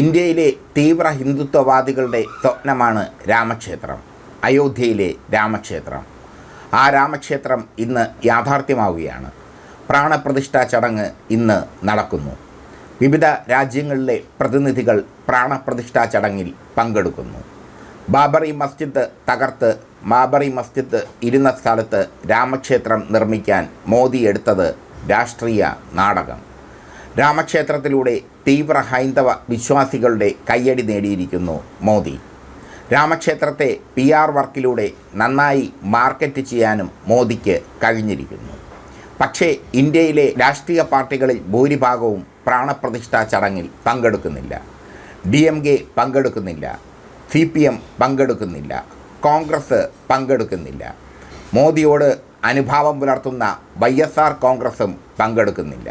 ഇന്ത്യയിലെ തീവ്ര ഹിന്ദുത്വവാദികളുടെ സ്വപ്നമാണ് രാമക്ഷേത്രം അയോധ്യയിലെ രാമക്ഷേത്രം. ആ രാമക്ഷേത്രം ഇന്ന് യാഥാർത്ഥ്യമാവുകയാണ്. പ്രാണപ്രതിഷ്ഠാ ചടങ്ങ് ഇന്ന് നടക്കുന്നു. വിവിധ രാജ്യങ്ങളിലെ പ്രതിനിധികൾ പ്രാണപ്രതിഷ്ഠാ ചടങ്ങിൽ പങ്കെടുക്കുന്നു. ബാബറി മസ്ജിദ് തകർത്ത് ബാബറി മസ്ജിദ് ഇരുന്ന സ്ഥലത്ത് രാമക്ഷേത്രം നിർമ്മിക്കാൻ മോദി എടുത്തത് രാഷ്ട്രീയ നാടകം. രാമക്ഷേത്രത്തിലൂടെ തീവ്ര ഹൈന്ദവ വിശ്വാസികളുടെ കയ്യടി നേടിയിരിക്കുന്നു മോദി. രാമക്ഷേത്രത്തെ പി ആർ വർക്കിലൂടെ നന്നായി മാർക്കറ്റ് ചെയ്യാനും മോദിക്ക് കഴിഞ്ഞിരിക്കുന്നു. പക്ഷേ ഇന്ത്യയിലെ രാഷ്ട്രീയ പാർട്ടികളിൽ ഭൂരിഭാഗവും പ്രാണപ്രതിഷ്ഠാ ചടങ്ങിൽ പങ്കെടുക്കുന്നില്ല. ഡി എം കെ പങ്കെടുക്കുന്നില്ല. സി പി എം പങ്കെടുക്കുന്നില്ല. കോൺഗ്രസ് പങ്കെടുക്കുന്നില്ല. മോദിയോട് അനുഭാവം പുലർത്തുന്ന വൈ എസ് ആർ കോൺഗ്രസും പങ്കെടുക്കുന്നില്ല.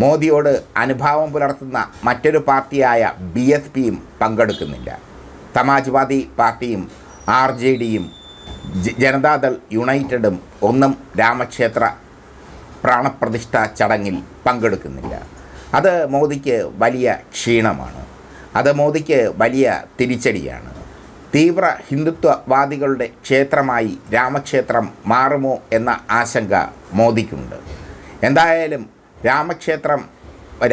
മോദിയോട് അനുഭാവം പുലർത്തുന്ന മറ്റൊരു പാർട്ടിയായ ബി എസ് പിയും പങ്കെടുക്കുന്നില്ല. സമാജ്വാദി പാർട്ടിയും ആർ ജെ ഡിയും ജനതാദൾ യുണൈറ്റഡും ഒന്നും രാമക്ഷേത്ര പ്രാണപ്രതിഷ്ഠ ചടങ്ങിൽ പങ്കെടുക്കുന്നില്ല. അത് മോദിക്ക് വലിയ ക്ഷീണമാണ്. അത് മോദിക്ക് വലിയ തിരിച്ചടിയാണ്. തീവ്ര ഹിന്ദുത്വവാദികളുടെ ക്ഷേത്രമായി രാമക്ഷേത്രം മാറുമോ എന്ന ആശങ്ക മോദിക്കുണ്ട്. എന്തായാലും രാമക്ഷേത്രം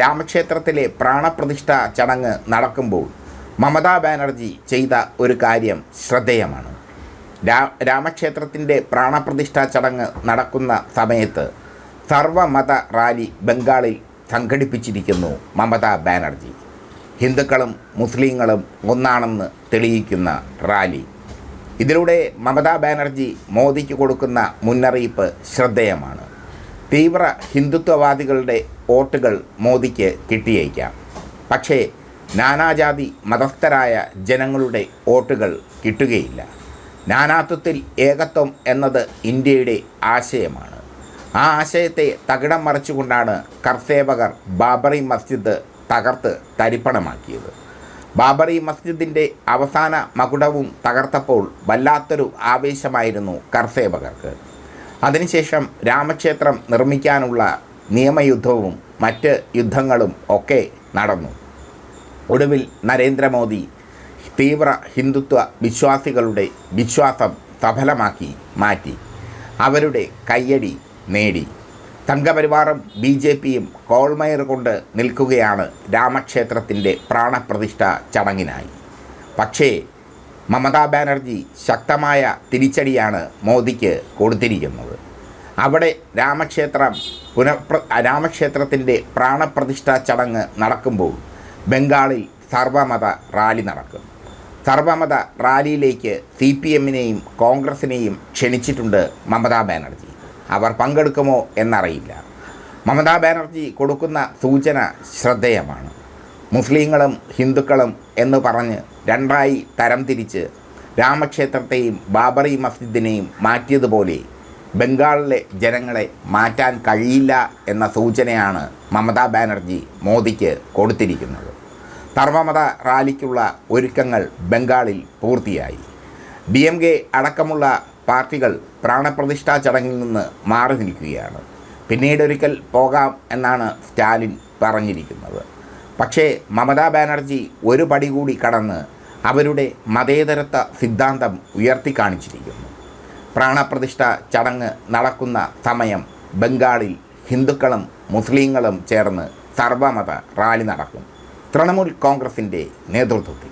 രാമക്ഷേത്രത്തിലെ പ്രാണപ്രതിഷ്ഠ ചടങ്ങ് നടക്കുമ്പോൾ മമതാ ബാനർജി ചെയ്ത ഒരു കാര്യം ശ്രദ്ധേയമാണ്. രാ രാമക്ഷേത്രത്തിന്റെ പ്രാണപ്രതിഷ്ഠാ ചടങ്ങ് നടക്കുന്ന സമയത്ത് സർവമത റാലി ബംഗാളിൽ സംഘടിപ്പിച്ചിരിക്കുന്നു മമതാ ബാനർജി. ഹിന്ദുക്കളും മുസ്ലിങ്ങളും ഒന്നാണെന്ന് തെളിയിക്കുന്ന റാലി. ഇതിലൂടെ മമതാ ബാനർജി മോദിക്ക് കൊടുക്കുന്ന മുന്നറിയിപ്പ് ശ്രദ്ധേയമാണ്. തീവ്ര ഹിന്ദുത്വവാദികളുടെ വോട്ടുകൾ മോദിക്ക് കിട്ടിയേക്കാം. പക്ഷേ നാനാജാതി മതസ്ഥരായ ജനങ്ങളുടെ വോട്ടുകൾ കിട്ടുകയില്ല. നാനാത്വത്തിൽ ഏകത്വം എന്നത് ഇന്ത്യയുടെ ആശയമാണ്. ആ ആശയത്തെ തകിടം മറിച്ചുകൊണ്ടാണ് കർസേവകർ ബാബറി മസ്ജിദ് തകർത്ത് തരിപ്പണമാക്കിയത്. ബാബറി മസ്ജിദിന്റെ അവസാന മകുടവും തകർത്തപ്പോൾ വല്ലാത്തൊരു ആവേശമായിരുന്നു കർസേവകർക്ക് അതിനുശേഷം രാമക്ഷേത്രം നിർമ്മിക്കാനുള്ള നിയമയുദ്ധവും മറ്റ് യുദ്ധങ്ങളും ഒക്കെ നടന്നു. ഒടുവിൽ നരേന്ദ്രമോദി തീവ്ര ഹിന്ദുത്വ വിശ്വാസികളുടെ വിശ്വാസം സഫലമാക്കി മാറ്റി. അവരുടെ കയ്യടി നേടി. സംഘപരിവാറും ബി ജെ പിയും കോൾമയർ കൊണ്ട് നിൽക്കുകയാണ് രാമക്ഷേത്രത്തിന്റെ പ്രാണപ്രതിഷ്ഠ ചടങ്ങിനായി. പക്ഷേ മമതാ ബാനർജി ശക്തമായ തിരിച്ചടിയാണ് മോദിക്ക് കൊടുത്തിരിക്കുന്നത്. അവിടെ രാമക്ഷേത്രം പുനഃപ്ര രാമക്ഷേത്രത്തിന്റെ പ്രാണപ്രതിഷ്ഠാ ചടങ്ങ് നടക്കുമ്പോൾ ബംഗാളിൽ സർവമത റാലി നടക്കും. സർവമത റാലിയിലേക്ക് സി പി എമ്മിനെയും കോൺഗ്രസിനെയും ക്ഷണിച്ചിട്ടുണ്ട് മമതാ ബാനർജി അവർ പങ്കെടുക്കുമോ എന്നറിയില്ല. മമതാ ബാനർജി കൊടുക്കുന്ന സൂചന ശ്രദ്ധേയമാണ്. മുസ്ലിങ്ങളും ഹിന്ദുക്കളും എന്ന് പറഞ്ഞ് രണ്ടായി തരംതിരിച്ച് രാമക്ഷേത്രത്തെയും ബാബറി മസ്ജിദിനെയും മാറ്റിയതുപോലെ ബംഗാളിലെ ജനങ്ങളെ മാറ്റാൻ കഴിയില്ല എന്ന സൂചനയാണ് മമതാ ബാനർജി മോദിക്ക് കൊടുത്തിരിക്കുന്നത്. സർവമത റാലിക്കുള്ള ഒരുക്കങ്ങൾ ബംഗാളിൽ പൂർത്തിയായി. ഡി എം കെ അടക്കമുള്ള പാർട്ടികൾ പ്രാണപ്രതിഷ്ഠാ ചടങ്ങിൽ നിന്ന് മാറി നിൽക്കുകയാണ് പിന്നീടൊരിക്കൽ പോകാം എന്നാണ് സ്റ്റാലിൻ പറഞ്ഞിരിക്കുന്നത്. പക്ഷേ മമതാ ബാനർജി ഒരു പടി കൂടി കടന്ന് അവരുടെ മതേതരത്വ സിദ്ധാന്തം ഉയർത്തിക്കാണിച്ചിരിക്കുന്നു. പ്രാണപ്രതിഷ്ഠ ചടങ്ങ് നടക്കുന്ന സമയം ബംഗാളിൽ ഹിന്ദുക്കളും മുസ്ലിങ്ങളും ചേർന്ന് സർവമത റാലി നടക്കും. തൃണമൂൽ കോൺഗ്രസിന്റെ നേതൃത്വത്തിൽ.